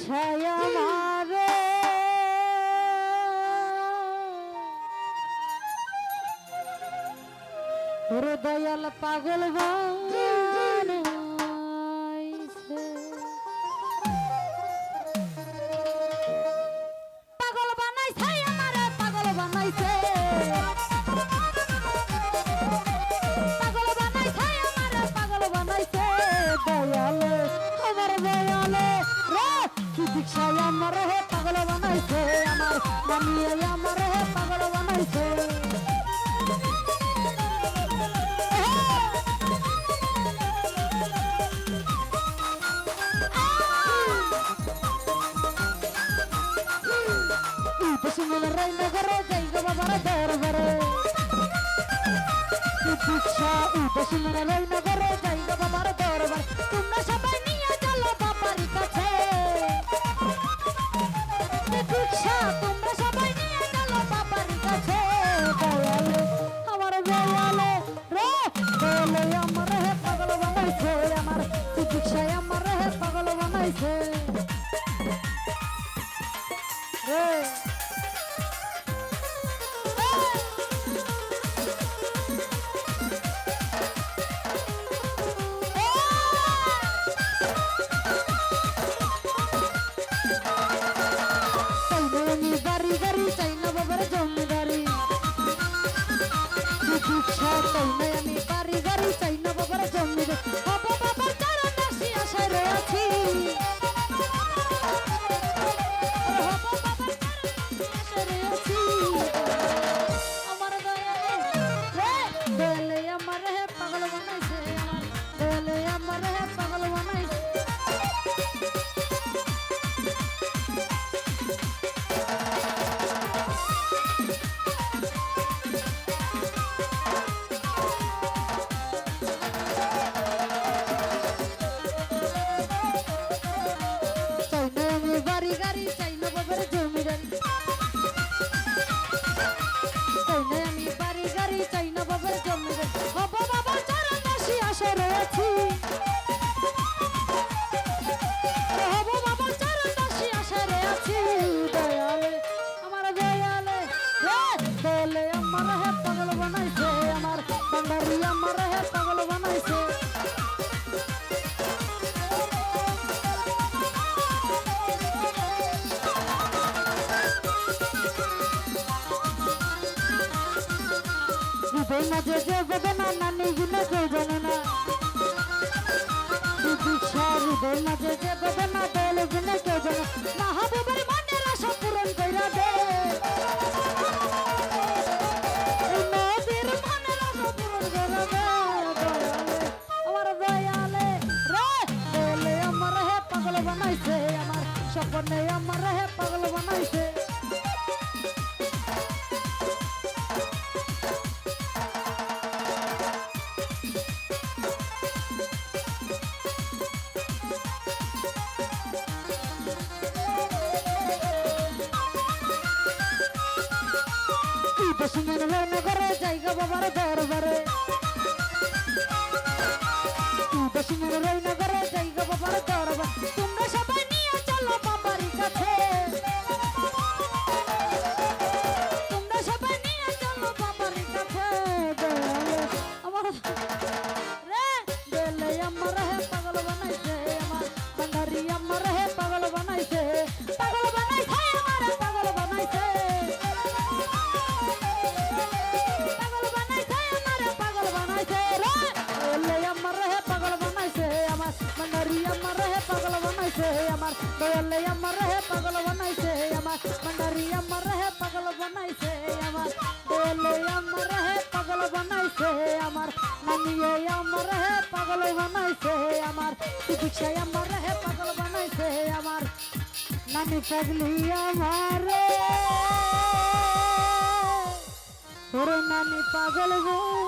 ছায়া মারে হৃদয়াল পাগল বা দীক্ষায় আমার হে পাগল বানাইছে আমার মামিয়ে আমার হে পাগল বানাইছে। দরবারে দীক্ষা পশ্চিমবঙ্গ রায়নগরে জায়গা বাবার দরবার পাগল দয়ালে আমার হে পাগল বানাইছে। হৃদয় মাঝে যে বেদনা নানি গুলো কেউ জানে না। মাঝে যে দশমিন নগরে জায়গা বাবার দরবারে। দশমিন নগরে জায়গা বাবার দরবার। তোমরা সবাই নিয়ে চলো বাবার কাছে। তোমরা সবাই নিয়ে চলো বাবার কাছে। আমার রে দেলে আমার পাগল বানাইছে। আমার দয়ালে আমার হে পাগল বানাইছে আমার মন্ডারি আমার হে পাগল বানাইছে আমার দয়ালে আমার হে পাগল বানাইছে আমার নানিয়ে আমার হে পাগল বানাইছে আমার দীক্ষায় আমার হে পাগল বানাইছে আমার নানি পাগলি আমার। ওরে নানি পাগল গো।